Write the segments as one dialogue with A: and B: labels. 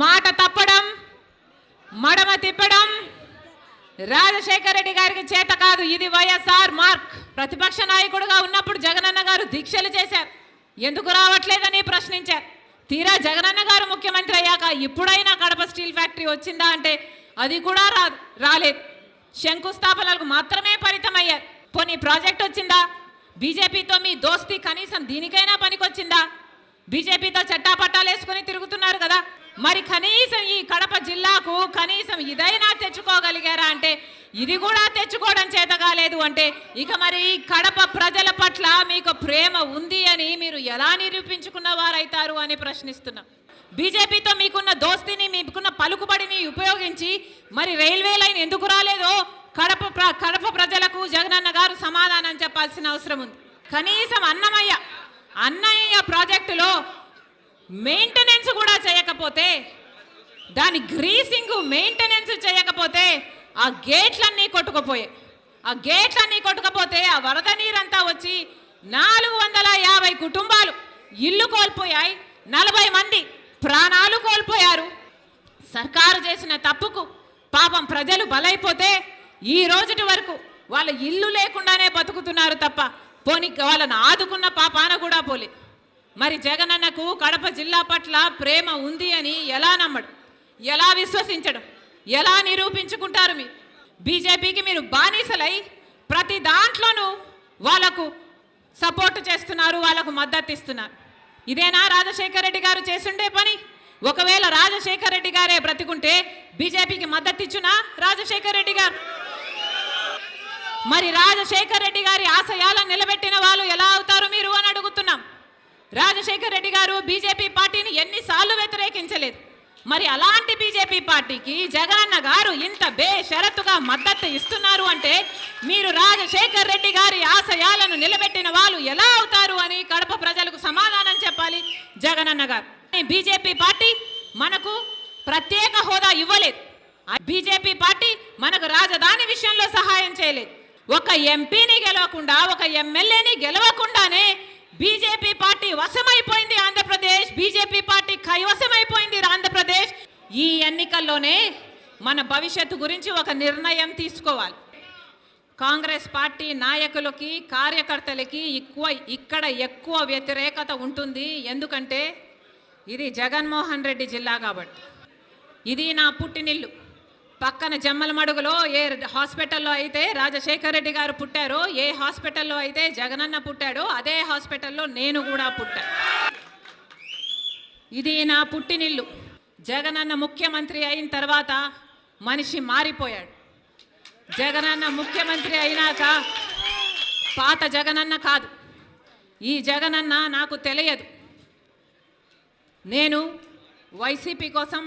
A: మాట తప్పడం మడమ తిప్పడం రాజశేఖర రెడ్డి గారికి చేత కాదు. ఇది వైఎస్ఆర్ మార్క్. ప్రతిపక్ష నాయకుడుగా ఉన్నప్పుడు జగనన్న గారు దీక్షలు చేశారు. ఎందుకు రావట్లేదని ప్రశ్నించారు. తీరా జగనన్న గారు ముఖ్యమంత్రి అయ్యాక ఇప్పుడైనా కడప స్టీల్ ఫ్యాక్టరీ వచ్చిందా అంటే అది కూడా రాదు రాలేదు. శంకుస్థాపనలకు మాత్రమే పరితమయ్యారు పోనీ ప్రాజెక్ట్ వచ్చిందా? బీజేపీతో మీ దోస్తీ కనీసం దీనికైనా పనికొచ్చిందా? బీజేపీతో చట్టాపట్టాలు వేసుకుని తిరుగుతున్నారు కదా. మరి కనీసం ఈ కడప జిల్లాకు కనీసం ఇదైనా తెచ్చుకోగలిగారా అంటే ఇది కూడా తెచ్చుకోవడం చేత కాలేదు అంటే ఇక మరి కడప ప్రజల పట్ల మీకు ప్రేమ ఉంది అని మీరు ఎలా నిరూపించుకున్న వారైతారు అని ప్రశ్నిస్తున్నా. బీజేపీతో మీకున్న దోస్తిని మీకున్న పలుకుబడిని ఉపయోగించి మరి రైల్వే లైన్ ఎందుకు రాలేదో కడప కడప ప్రజలకు జగనన్న గారు సమాధానం చెప్పాల్సిన అవసరం ఉంది. కనీసం అన్నమయ్య అన్నయ్య ప్రాజెక్టులో మెయింటెనెన్స్ కూడా చేయకపోతే దాని గ్రీసింగ్ మెయింటెనెన్స్ చేయకపోతే ఆ గేట్లన్నీ కొట్టుకుపోయాయి ఆ గేట్లన్నీ కొట్టుకపోతే ఆ వరద నీరంతా వచ్చి నాలుగు వందల యాభై కుటుంబాలు ఇల్లు కోల్పోయాయి. నలభై మంది ప్రాణాలు కోల్పోయారు. సర్కారు చేసిన తప్పుకు పాపం ప్రజలు బలైపోతే ఈ రోజుటి వరకు వాళ్ళ ఇల్లు లేకుండానే బతుకుతున్నారు తప్ప పోనీ వాళ్ళని ఆదుకున్న పాపాన కూడా పోలే. మరి జగనన్నకు కడప జిల్లా పట్ల ప్రేమ ఉంది అని ఎలా నమ్మడం? ఎలా విశ్వసించడం? ఎలా నిరూపించుకుంటారు మీరు? బీజేపీకి మీరు బానిసలై ప్రతి దాంట్లోనూ వాళ్ళకు సపోర్ట్ చేస్తున్నారు వాళ్ళకు మద్దతు ఇస్తున్నారు. ఇదేనా రాజశేఖర రెడ్డి గారు చేస్తుండే పని? ఒకవేళ రాజశేఖర రెడ్డి గారే బ్రతికుంటే బీజేపీకి మద్దతు ఇచ్చునా రాజశేఖర రెడ్డి గారు? మరి రాజశేఖర రెడ్డి గారి ఆశయాలను నిలబెట్టిన వాళ్ళు ఎలా అవుతారు మీరు అని అడుగుతున్నాం. రాజశేఖర్ రెడ్డి గారు బీజేపీ పార్టీని ఎన్నిసార్లు వ్యతిరేకించలేదు. మరి అలాంటి బీజేపీ పార్టీకి జగనన్న గారు ఇంత బేషరతుగా మద్దతు ఇస్తున్నారు అంటే మీరు రాజశేఖర్ రెడ్డి గారి ఆశయాలను నిలబెట్టిన వాళ్ళు ఎలా అవుతారు అని కడప ప్రజలకు సమాధానం చెప్పాలి జగనన్న గారు. బీజేపీ పార్టీ మనకు ప్రత్యేక హోదా ఇవ్వలేదు. బీజేపీ పార్టీ మనకు రాజధాని విషయంలో సహాయం చేయలేదు. ఒక ఎంపీని గెలవకుండా ఒక ఎమ్మెల్యేని గెలవకుండానే బీజేపీ పార్టీ వశమైపోయింది ఆంధ్రప్రదేశ్. బీజేపీ పార్టీ కైవశమైపోయింది ఆంధ్రప్రదేశ్. ఈ ఎన్నికల్లోనే మన భవిష్యత్తు గురించి ఒక నిర్ణయం తీసుకోవాలి. కాంగ్రెస్ పార్టీ నాయకులకి కార్యకర్తలకి ఎక్కువ ఇక్కడ ఎక్కువ వ్యతిరేకత ఉంటుంది. ఎందుకంటే ఇది జగన్మోహన్ రెడ్డి జిల్లా కాబట్టి. ఇది నా పుట్టినిల్లు. పక్కన జమ్మలమడుగులో ఏ హాస్పిటల్లో అయితే రాజశేఖర్ రెడ్డి గారు పుట్టారో ఏ హాస్పిటల్లో అయితే జగనన్న పుట్టాడో అదే హాస్పిటల్లో నేను కూడా పుట్టా. ఇది నా పుట్టినిల్లు. జగనన్న ముఖ్యమంత్రి అయిన తర్వాత మనిషి మారిపోయాడు. జగనన్న ముఖ్యమంత్రి అయినాక పాత జగనన్న కాదు. ఈ జగనన్న నాకు తెలియదు. నేను వైసీపీ కోసం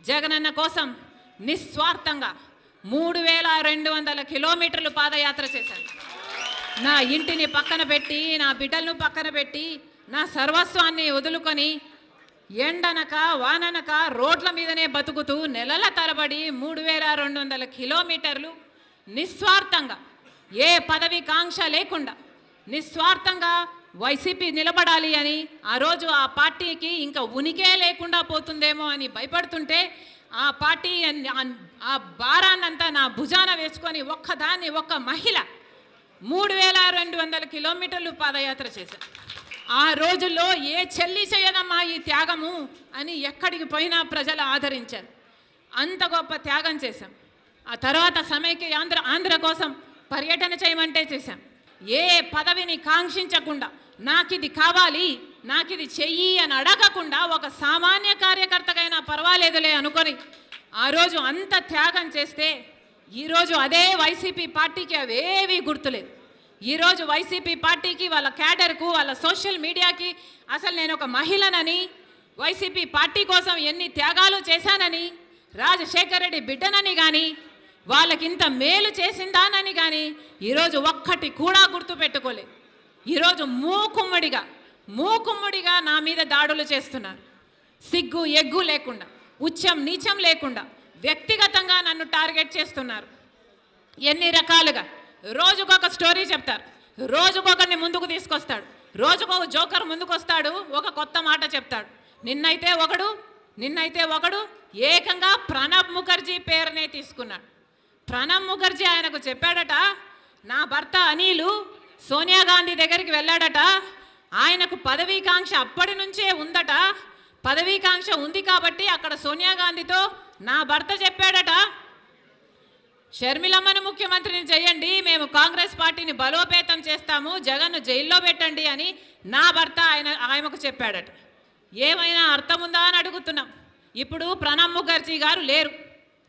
A: జగనన్న కోసం నిస్వార్థంగా మూడు వేల రెండు వందల కిలోమీటర్లు పాదయాత్ర చేశాను. నా ఇంటిని పక్కన పెట్టి నా బిడ్డలను పక్కన పెట్టి నా సర్వస్వాన్ని వదులుకొని ఎండనక వాననక రోడ్ల మీదనే బతుకుతూ నెలల తరబడి మూడు వేల రెండు వందల కిలోమీటర్లు నిస్వార్థంగా ఏ పదవి కాంక్ష లేకుండా నిస్వార్థంగా వైసీపీ నిలబడాలి అని ఆ రోజు ఆ పార్టీకి ఇంకా ఉనికే లేకుండా పోతుందేమో అని భయపడుతుంటే ఆ పార్టీ ఆ భారాన్నంతా నా భుజాన వేసుకొని ఒక్కదాన్ని ఒక్క మహిళ మూడు వేల రెండు వందల కిలోమీటర్లు పాదయాత్ర చేశారు ఆ రోజుల్లో ఏ చెల్లి చేయదమ్మా ఈ త్యాగము అని ఎక్కడికి పోయినా ప్రజలు ఆదరించారు. అంత గొప్ప త్యాగం చేశాం. ఆ తర్వాత సమైక్య ఆంధ్ర ఆంధ్ర కోసం పర్యటన చేయమంటే చేశాం. ఏ పదవిని కాంక్షించకుండా నాకు ఇది కావాలి నాకు ఇది చెయ్యి అని అడగకుండా ఒక సామాన్య కార్యకర్తకైనా పర్వాలేదులే అనుకొని ఆ రోజు అంత త్యాగం చేస్తే ఈరోజు అదే వైసీపీ పార్టీకి అవేవి గుర్తులేదు ఈరోజు వైసీపీ పార్టీకి వాళ్ళ క్యాడర్కు వాళ్ళ సోషల్ మీడియాకి అసలు నేను ఒక మహిళనని వైసీపీ పార్టీ కోసం ఎన్ని త్యాగాలు చేశానని రాజశేఖర్ రెడ్డి బిడ్డనని కానీ వాళ్ళకి ఇంత మేలు చేసిందానని కానీ ఈరోజు ఒక్కటి కూడా గుర్తుపెట్టుకోలేదు. ఈరోజు మూకుమ్మడిగా మూకుమ్మడిగా నా మీద దాడులు చేస్తున్నారు. సిగ్గు ఎగ్గు లేకుండా ఉచ్చం నీచం లేకుండా వ్యక్తిగతంగా నన్ను టార్గెట్ చేస్తున్నారు. ఎన్ని రకాలుగా? రోజుకొక స్టోరీ చెప్తారు. రోజుకొకరిని ముందుకు తీసుకొస్తాడు. రోజుకొక జోకర్ ముందుకొస్తాడు ఒక కొత్త మాట చెప్తాడు. నిన్నైతే ఒకడు నిన్నైతే ఒకడు ఏకంగా ప్రణబ్ ముఖర్జీ పేరునే తీసుకున్నాడు. ప్రణబ్ ముఖర్జీ ఆయనకు చెప్పాడట నా భర్త అనిలు సోనియా గాంధీ దగ్గరికి వెళ్ళాడట ఆయనకు పదవీకాంక్ష అప్పటి నుంచే ఉందట. పదవీకాంక్ష ఉంది కాబట్టి అక్కడ సోనియా గాంధీతో నా భర్త చెప్పాడట. షర్మిలమ్మను ముఖ్యమంత్రిని చేయండి మేము కాంగ్రెస్ పార్టీని బలోపేతం చేస్తాము జగన్ను జైల్లో పెట్టండి అని నా భర్త ఆయన ఆయనకు చెప్పాడట. ఏమైనా అర్థం ఉందా అని అడుగుతున్నాం. ఇప్పుడు ప్రణబ్ ముఖర్జీ గారు లేరు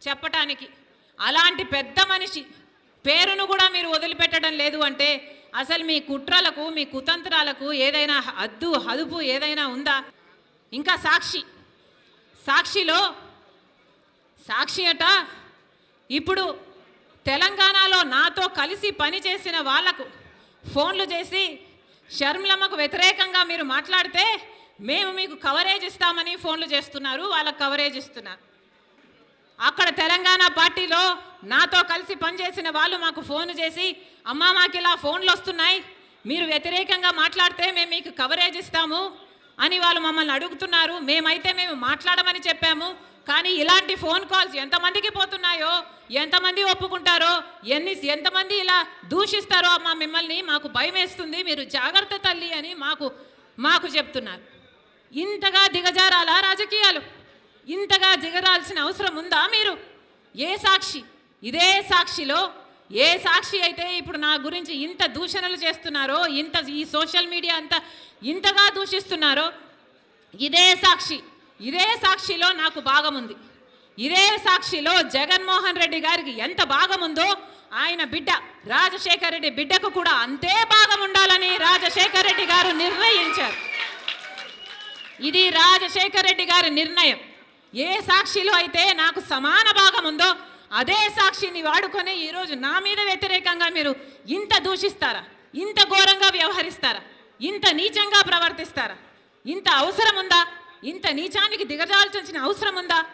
A: చెప్పటానికి. అలాంటి పెద్ద మనిషి పేరును కూడా మీరు వదిలిపెట్టడం లేదు అంటే అసలు మీ కుట్రలకు మీ కుతంత్రాలకు ఏదైనా అద్దు అదుపు ఏదైనా ఉందా? ఇంకా సాక్షి. సాక్షిలో సాక్షి అట ఇప్పుడు తెలంగాణలో నాతో కలిసి పనిచేసిన వాళ్ళకు ఫోన్లు చేసి షర్మిలమ్మకు వ్యతిరేకంగా మీరు మాట్లాడితే మేము మీకు కవరేజ్ ఇస్తామని ఫోన్లు చేస్తున్నారు వాళ్ళకు కవరేజ్ ఇస్తున్నారు. అక్కడ తెలంగాణ పార్టీలో నాతో కలిసి పనిచేసిన వాళ్ళు మాకు ఫోన్ చేసి అమ్మ మాకు ఇలా ఫోన్లు వస్తున్నాయి మీరు వ్యతిరేకంగా మాట్లాడితే మేము మీకు కవరేజ్ ఇస్తాము అని వాళ్ళు మమ్మల్ని అడుగుతున్నారు. మేమైతే మేము మాట్లాడమని చెప్పాము. కానీ ఇలాంటి ఫోన్ కాల్స్ ఎంతమందికి పోతున్నాయో ఎంతమంది ఒప్పుకుంటారో ఎన్ని ఎంతమంది ఇలా దూషిస్తారో మా మిమ్మల్ని మాకు భయం వేస్తుంది మీరు జాగ్రత్త తల్లి అని మాకు మాకు చెప్తున్నారు. ఇంతగా దిగజారాలా రాజకీయాలు? ఇంతగా జిగరాల్సిన అవసరం ఉందా మీరు? ఏ సాక్షి? ఇదే సాక్షిలో? ఏ సాక్షి అయితే ఇప్పుడు నా గురించి ఇంత దూషణలు చేస్తున్నారో ఇంత ఈ సోషల్ మీడియా అంతా ఇంతగా దూషిస్తున్నారో ఇదే సాక్షి. ఇదే సాక్షిలో నాకు భాగం ఉంది. ఇదే సాక్షిలో జగన్మోహన్ రెడ్డి గారికి ఎంత భాగం ఉందో ఆయన బిడ్డ రాజశేఖర రెడ్డి బిడ్డకు కూడా అంతే భాగం ఉండాలని రాజశేఖర రెడ్డి గారు నిర్ణయించారు. ఇది రాజశేఖర రెడ్డి గారి నిర్ణయం. ఏ సాక్షిలో అయితే నాకు సమాన భాగం ఉందో అదే సాక్షిని వాడుకొని ఈరోజు నా మీద వ్యతిరేకంగా మీరు ఇంత దూషిస్తారా? ఇంత ఘోరంగా వ్యవహరిస్తారా? ఇంత నీచంగా ప్రవర్తిస్తారా? ఇంత అవసరం ఉందా? ఇంత నీచానికి దిగజాల్చాల్సిన అవసరం ఉందా?